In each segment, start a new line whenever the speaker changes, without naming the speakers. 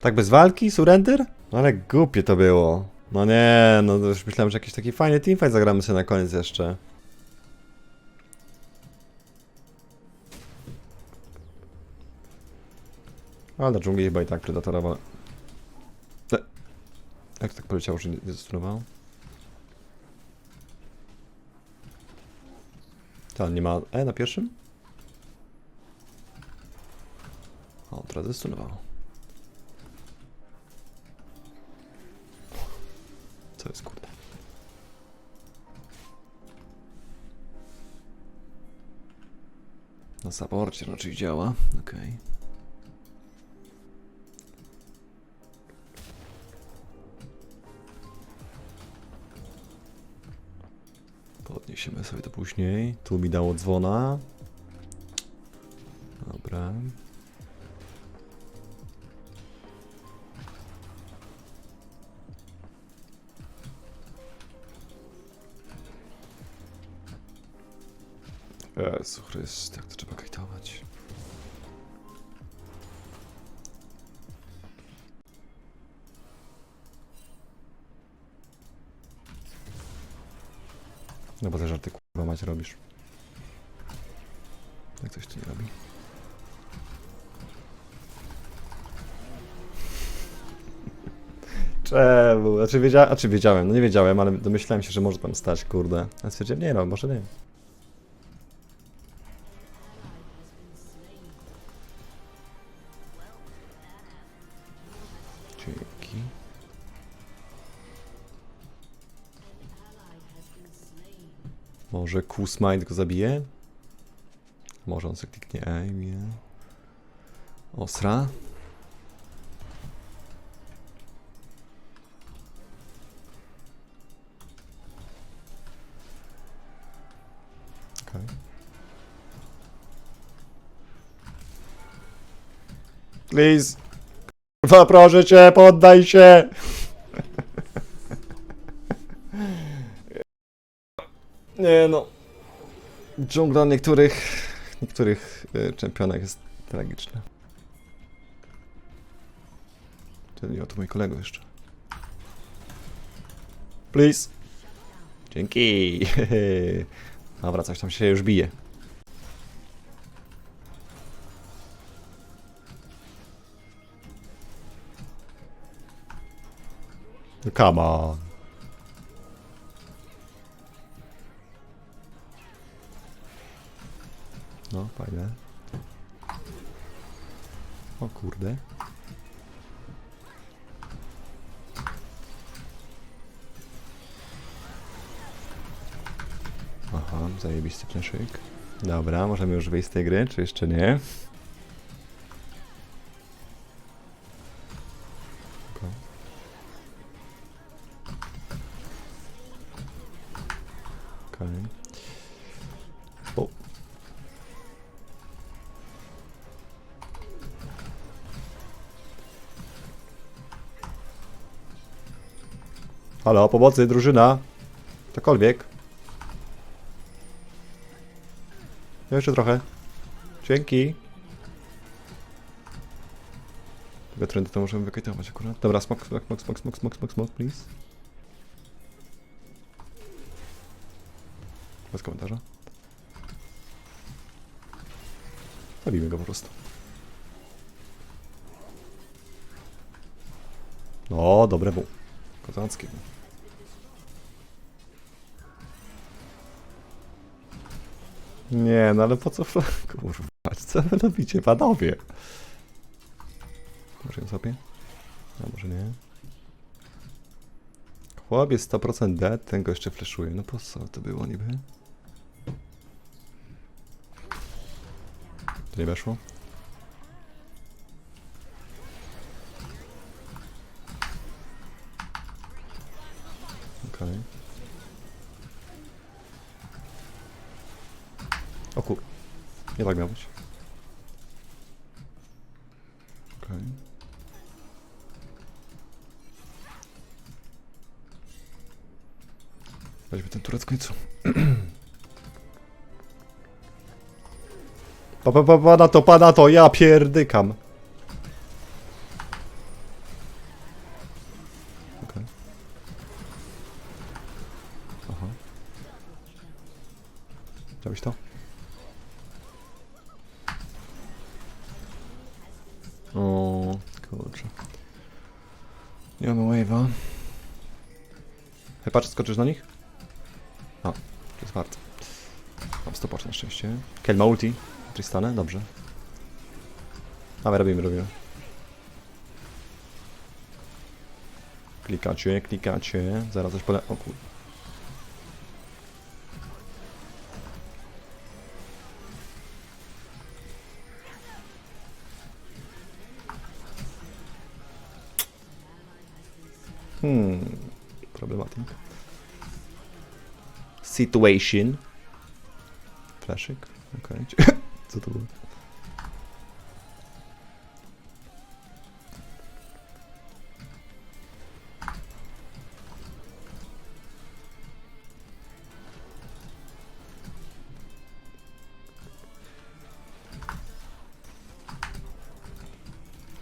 Tak bez walki? Surrender? No ale głupie to było. No nie, no już myślałem, że jakiś taki fajny teamfight zagramy sobie na koniec jeszcze. Ale na dżungli chyba i tak predatorowa. E, Jak tak poleciało, że nie, nie zastunowało? Nie ma E na pierwszym? O, teraz zastunowało. Co jest kurde? Na saporcie raczej działa. Okej. Podniesiemy sobie to później. Tu mi dało dzwona. Dobra. Jezu Chryst, jak to trzeba kajtować. No bo te żarty kurwa mać robisz. Jak coś tu nie robi. Czemu? Znaczy, wiedzia... znaczy wiedziałem, no nie wiedziałem, ale domyślałem się, że może tam stać, kurde. A stwierdziłem, nie no, może nie. Może Q-Smite go zabije? Może on sobie kliknie E i bije. Osra. Okej. Please. Kurwa, proszę cię, poddaj się! Nie no. Dżungla niektórych, niektórych y, czempionek jest tragiczna. Czyli oto mój kolego jeszcze. Please. Dzięki. Dobra, coś tam się już bije. Come on. No, fajne. O kurde. Aha, zajebisty pleszyk. Dobra, możemy już wyjść z tej gry, czy jeszcze nie? Halo, pomocy, drużyna. Cokolwiek. Jeszcze trochę. Dzięki. Tego trendy to możemy wykajtować akurat. Dobra, smok, smok, smok, smok, smok, smok, smok, smok, please. Bez komentarza. Zabijmy go po prostu. No, dobre był. Nie, no ale po co flag? Kurwa, co wy robicie, panowie? Może ją sobie? A może nie? Chłop jest 100% dead, ten go jeszcze flashuje. No po co to było niby? To nie weszło? Okej. O kur... Nie tak miał być. Okej. Weźmy ten turet w końcu. Pa, pa, pa, pada to, pada to, ja pierdykam. Okej. Aha. Chciałbyś to? O, kurczę. Nie mamy wave'a. Czy skoczysz na nich? A, to jest warto. Mam stopacz na szczęście. Kel ma ulti. Tristane, dobrze. Dawaj, robimy, robimy. Klikacie, klikacie. Zaraz coś pole... O kur... Hmm... Problematic. Situation. Flaszyk? Okej. Co to było?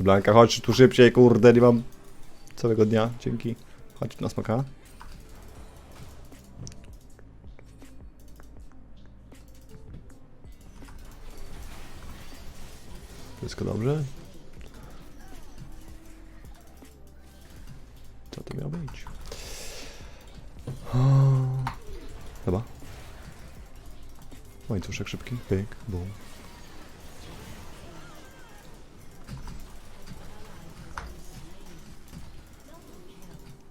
Blanka, chodź tu szybciej, kurde, nie mam całego dnia, dzięki. Chodź na smoka. Wszystko dobrze? Co to miało być? Chyba. Łańcuszek szybki. Pyk, bum.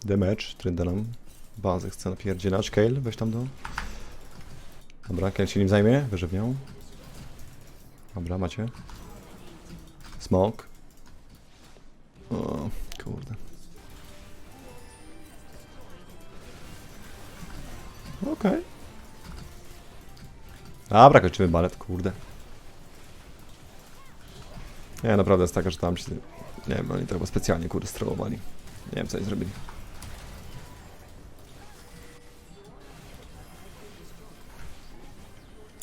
Damage, trynda nam. Bazę chce napierdzielać. Kale, weź tam do. Dobra, Kale się nim zajmie, wyżywniał. Dobra, macie. Smoke. O, kurde. Okej. Dobra, kończymy balet, kurde. Nie, naprawdę jest taka, że tam się... Nie wiem, oni to chyba specjalnie, kurde, strollowali. Nie wiem, co oni zrobili.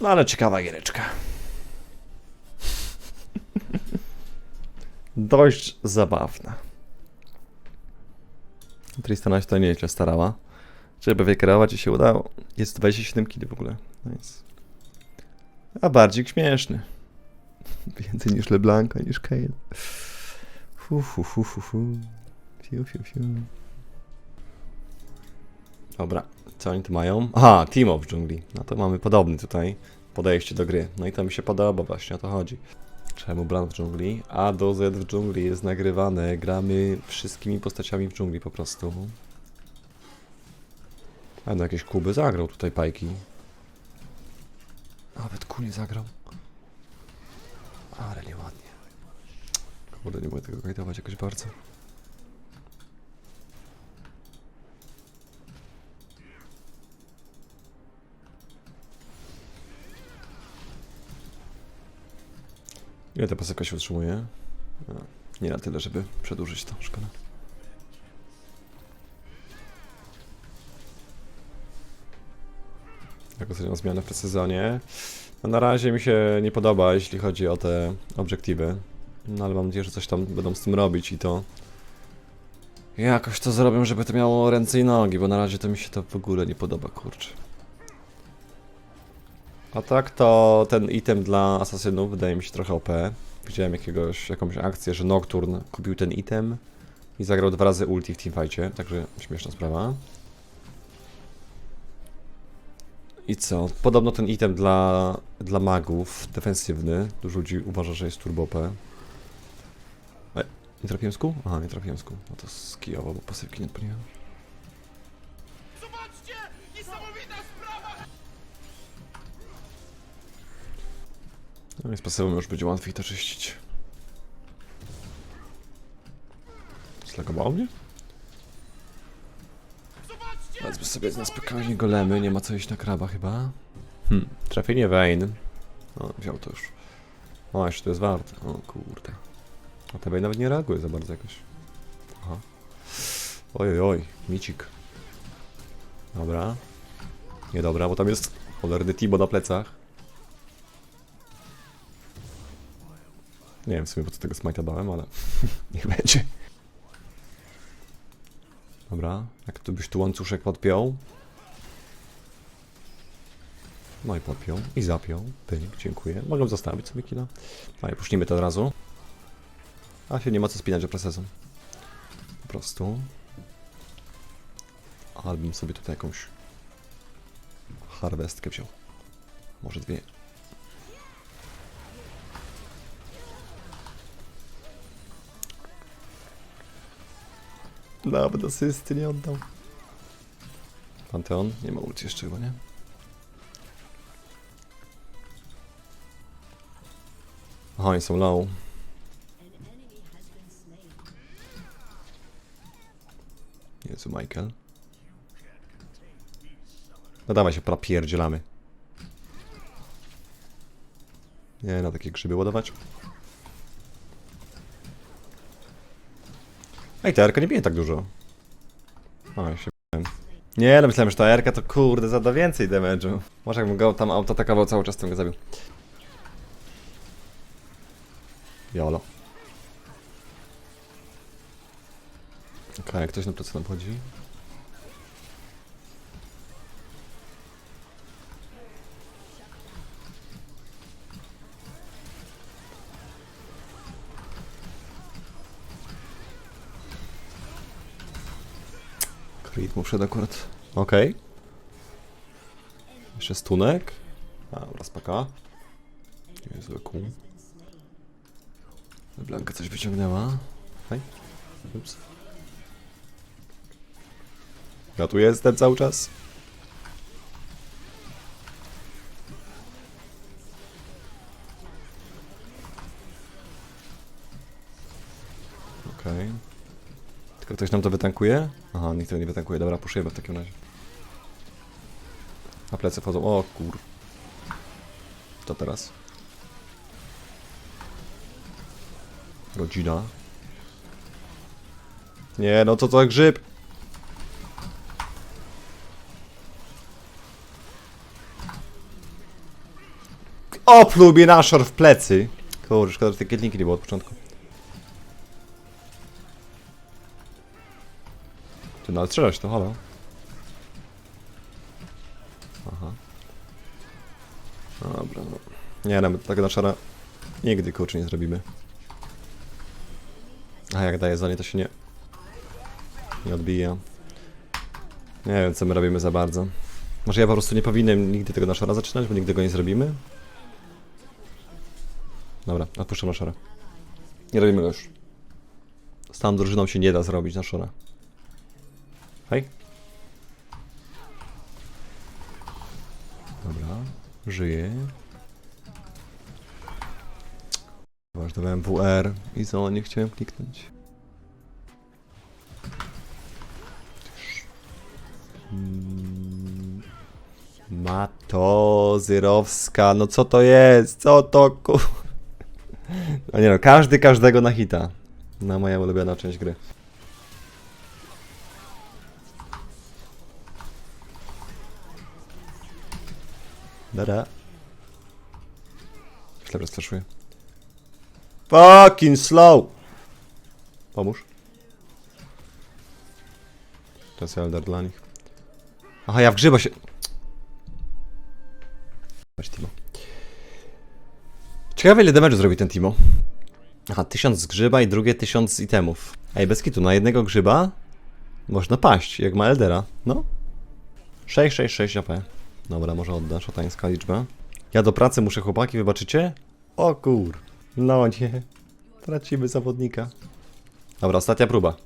No ale ciekawa giereczka. Dość zabawna. Tristana się to nieźle starała, żeby wykreować i się udało. Jest 27 kg w ogóle. Nice. A bardziej śmieszny. Więcej niż LeBlanc, niż Kale. Fu, fu, fu, fu, fu. Fiu, fiu, fiu. Dobra, co oni tu mają? Aha, Team of dżungli. No to mamy podobny tutaj podejście do gry. No i to mi się podoba, właśnie o to chodzi. Czemu Bland w dżungli? A do Z w dżungli jest nagrywane. Gramy wszystkimi postaciami w dżungli po prostu. A no jakieś kuby zagrał tutaj pajki. Nawet ku nie zagrał. Ale nieładnie. Kurde, nie mogę tego kajtować jakoś bardzo. Ile ta pasyka się utrzymuje? A, nie na tyle, żeby przedłużyć to, szkoda. Jak oceniam zmiany w precyzonie? No na razie mi się nie podoba, jeśli chodzi o te obiektywy. No ale mam nadzieję, że coś tam będą z tym robić i to... Jakoś to zrobią, żeby to miało ręce i nogi, bo na razie to mi się to w ogóle nie podoba, kurczę. A tak to ten item dla asasynów wydaje mi się trochę OP. Widziałem jakiegoś, jakąś akcję, że Nocturne kupił ten item i zagrał dwa razy ulti w teamfightie, także śmieszna sprawa. I co? Podobno ten item dla, dla magów, defensywny, dużo ludzi uważa, że jest turbo OP. E, nie trafiłem kół? Aha, nie trafiłem kół. No to skijowo, bo pasywki nie odpaliłem. No i z pasywą już będzie łatwiej to czyścić. Zlagowało mnie? Wezmę sobie na spokojnie golemy, nie ma co iść na kraba chyba. Hmm, trafienie Vayne. O, wziął to już. O, jeszcze to jest warte. O kurde. A te nawet nie reaguje za bardzo jakoś. Aha. Oj, oj, micik. Dobra. Niedobra, bo tam jest cholerny Timo na plecach. Nie wiem w sumie po co tego smite'a dałem, ale niech będzie. Dobra, jak tu byś tu łańcuszek podpiął. No i podpiął. I zapiął. Pyk, dziękuję. Mogę zostawić sobie kilo. No i puśnijmy to od razu. A się nie ma co spinać że procesem. Po prostu. Album sobie tutaj jakąś harwestkę wziął. Może dwie. Nawet asysty nie oddał. Panteon? Nie ma ulci jeszcze chyba, nie? Aha, oni są low. Jezu, Michael. No dawaj się propierdzielamy. Nie, na takie grzyby ładować. Ej, ta Erka nie bije tak dużo. O, się. Nie, no myślałem, że ta Erka to kurde zada więcej damage'u. Może jakbym go tam autoatakował cały czas, to bym go zabił. Jolo. Okej, ktoś na co nam chodzi? Creed mu wszedł akurat. Okej. Jeszcze stunek. A, dobra, spaka. Niezły kół. Blanka coś wyciągnęła. Hej. Ups. Ja tu jestem cały czas. Ktoś nam to wytankuje? Aha, nikt tego nie wytankuje. Dobra, puszujemy w takim razie. Na plecy wchodzą. O kur... Co teraz? Godzina. Nie, no to to grzyb. Opluł mnie naszor w plecy. Kurde, szkoda, że te kietlinki nie było od początku. Ty no, ale strzelać to, halo. Aha. Dobra, no. Nie, nawet tego naszara nigdy kurczę nie zrobimy. A jak daje zonie, to się nie... Nie odbija. Nie wiem, co my robimy za bardzo. Może ja po prostu nie powinienem nigdy tego naszara zaczynać, bo nigdy go nie zrobimy? Dobra, odpuszczam naszara. Nie robimy go już. Z tą drużyną się nie da zrobić naszara. Hej. Dobra, żyje. Ważne, dałem WR i co, nie chciałem kliknąć. Mm. Mato Zyrowska, no co to jest? Co to ku... No nie no, każdy każdego na hita. Na moja ulubiona część gry. Dara. Źle rozstraszuję. Fucking slow! Pomóż. Czas Elder dla nich. Aha, ja w grzyba się... Chodź, Timo. Ciekawe ile damage'u zrobi ten Timo. Aha, 1000 z grzyba i drugie 1000 z itemów. Ej, bez kitu, na jednego grzyba można paść, jak ma Eldera. No. 666 AP. Dobra, może odda, szatańska liczba. Ja do pracy muszę, chłopaki, wybaczycie? O kur... No nie. Tracimy zawodnika. Dobra, ostatnia próba.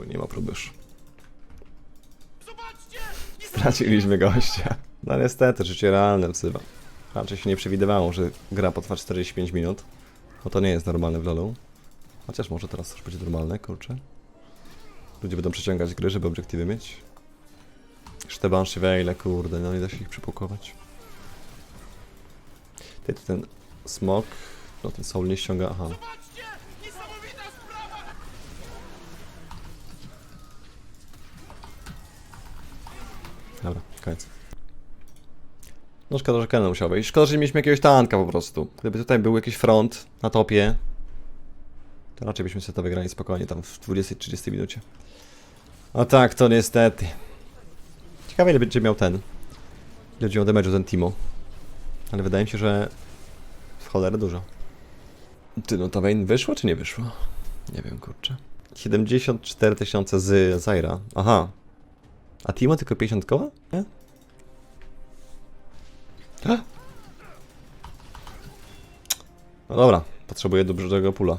Chuj, nie ma próby już. Straciliśmy gościa. No niestety, życie realne wzywa. Raczej się nie przewidywało, że gra potrwa 45 minut. Bo to nie jest normalne w LoLu. Chociaż może teraz już będzie normalne, kurczę. Ludzie będą przeciągać gry, żeby obiektywy mieć. Szteban Wejle, kurde, no nie da się ich przypukować. Ty, ten smok, no ten soul nie ściąga, aha. Dobra, koniec. No szkoda, że Kennen musiał wejść. Szkoda, że nie mieliśmy jakiegoś tanka po prostu. Gdyby tutaj był jakiś front na topie, to To raczej byśmy sobie to wygrali spokojnie, tam w 20-30 minucie. A tak, to niestety. Ciekawe ile będzie miał ten. Ile będzie miał damage'u ten Timo. Ale wydaje mi się, że w cholerę dużo. Ty, no ta Vayne wyszła czy nie wyszła? Nie wiem, kurczę. 74 tysiące z Zaira. Aha. A Timo tylko 50 koła? Nie? No dobra, potrzebuję dużego pula.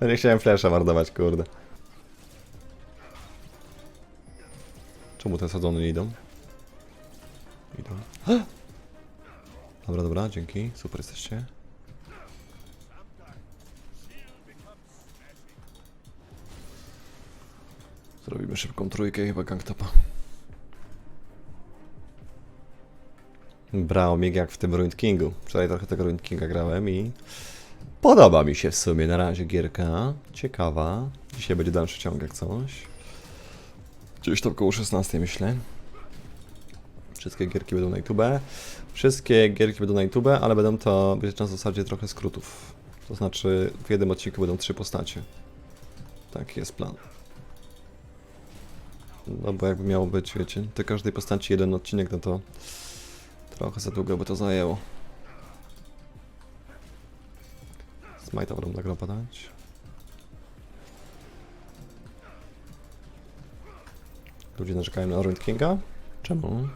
No nie chciałem flasha marnować, kurde. Czemu te sadzony nie idą? Idą. Dobra, dobra, dzięki. Super jesteście. Zrobimy szybką trójkę, chyba gangtopa. Brał mig jak w tym Ruined Kingu. Wczoraj trochę tego Ruined Kinga grałem i podoba mi się w sumie na razie gierka. Ciekawa. Dzisiaj będzie dalszy ciąg jak coś. Gdzieś tam koło 16 myślę. Wszystkie gierki będą na YouTube. Wszystkie gierki będą na YouTube, ale będą to być na zasadzie trochę skrótów. To znaczy w jednym odcinku będą trzy postacie. Taki jest plan. No bo jakby miało być, wiecie, do każdej postaci jeden odcinek, no to trochę za długo by to zajęło. Smite'a będą nagrał padać. Ludzie narzekają na Ruined Kinga? Czemu?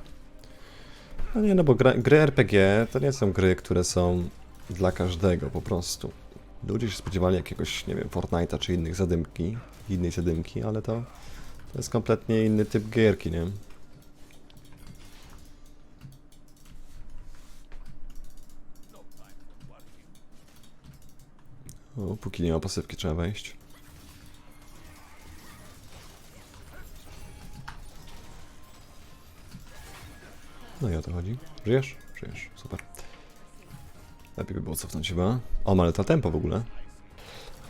No nie, no bo gra, gry RPG to nie są gry, które są dla każdego po prostu. Ludzie się spodziewali jakiegoś, nie wiem, Fortnite'a czy innych zadymki, innej zadymki, ale to, to jest kompletnie inny typ gierki, nie? O, póki nie ma pasywki, trzeba wejść. No i o to chodzi. Żyjesz? Żyjesz, super. Lepiej by było cofnąć chyba. O, ale to tempo w ogóle.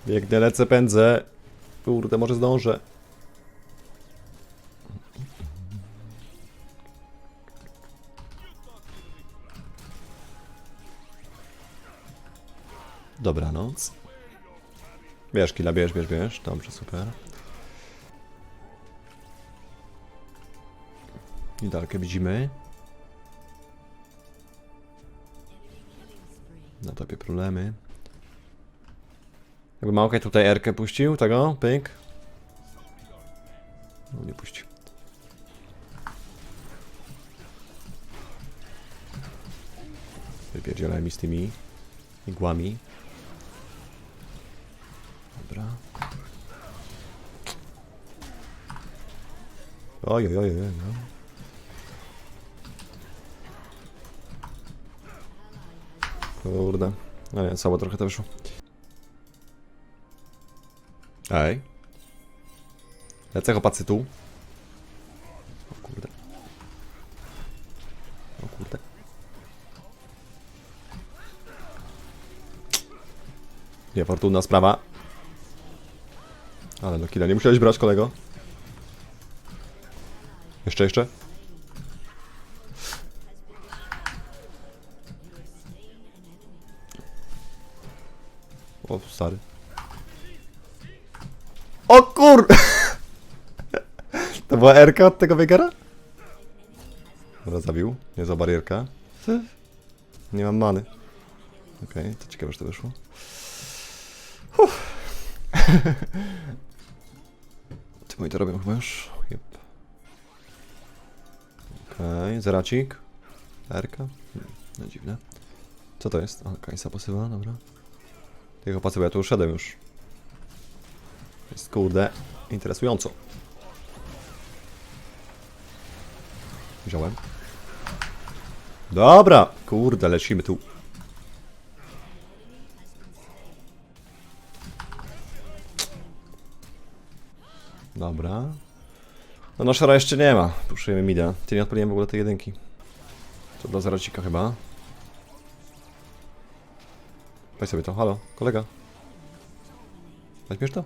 Biegnę, lecę, pędzę. Kurde, może zdążę. Dobranoc. Bierz killa, bierz, bierz, bierz. Dobrze, super. I dalkę widzimy. Na topie problemy. Jakby Małkaj tutaj Erkę puścił, tego, pyk. No nie puścił. Wypierdzielaj mi z tymi igłami. Dobra. Oj, oj, oj, oj, no. Kurde. No nie, słabo trochę to wyszło. Ej. Lecę chłopacy tu. O kurde. O kurde. Niefortunna sprawa. Ale no killa, nie musiałeś brać kolego. Jeszcze, jeszcze. O, stary. O kur... To była Erka od tego biegara? Dobra, zabił. Nie za barierka. Nie mam many. Okej, to ciekawe, że to wyszło. Ty moi to robią chyba już? Yep. Okej, zeracik. Erka. No dziwne. Co to jest? O, Kajsa posyła, dobra. Tych opłacy, bo ja tu uszedłem już. Jest kurde interesująco. Wziąłem. Dobra, kurde, lecimy tu. Dobra. No naszara jeszcze nie ma. Puszujemy mida. Ty nie odpaliłem w ogóle tej jedynki. To dla zaracika chyba. Weź sobie to, halo, kolega. Weźmiesz to?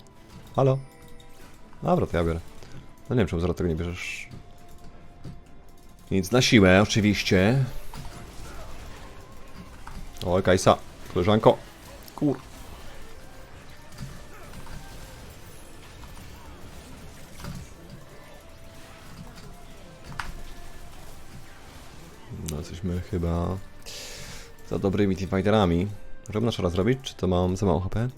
Halo? Dobra, to ja biorę. No nie wiem, czemu zaraz tego nie bierzesz. Nic na siłę, oczywiście. O, Kajsa, koleżanko. Kur... jesteśmy chyba za dobrymi teamfighterami. Możemy nasz raz zrobić, czy to mam za mało HP?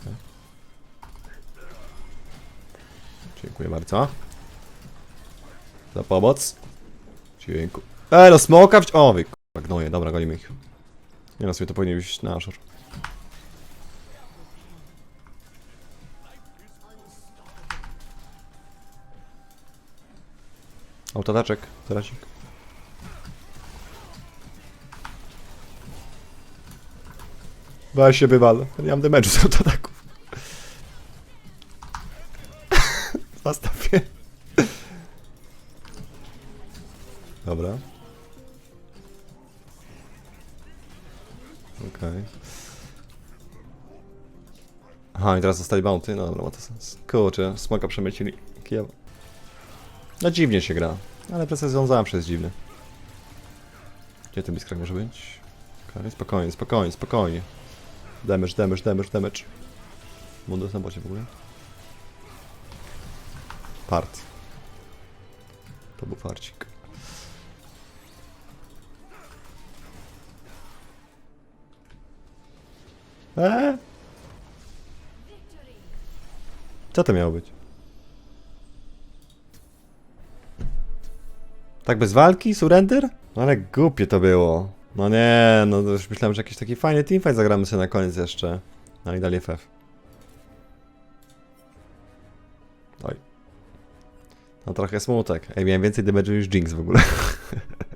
Okej. Dziękuję bardzo. Za pomoc. Dziękuję. Ej, no smoka wci- O, wy k***a gnoje, dobra, golimy ich. Nie no, sobie to powinien być na szor. Autotaczek, zaracik. Weź się wywal. Ja nie mam damage'u z autoataków. Zastaw. Dobra. Okej. Aha, i teraz zostali bounty. No dobra, ma to sens. Kurczę, smoka przemycili. Kijowo. No dziwnie się gra, ale precyzją zawsze jest dziwny. Gdzie ten Blitzcrank może być? Okej, spokojnie, spokojnie, spokojnie. Damage, damage, damage, damage. Mundus na bocie w ogóle. Part. To był farcik. Eee? Co to miało być? Tak bez walki? Surrender? No ale głupie to było. No nie, no już myślałem, że jakiś taki fajny teamfight zagramy sobie na koniec jeszcze. Ale i dali FF. Oj. No trochę smutek. Ej, miałem więcej damage'u niż Jinx w ogóle.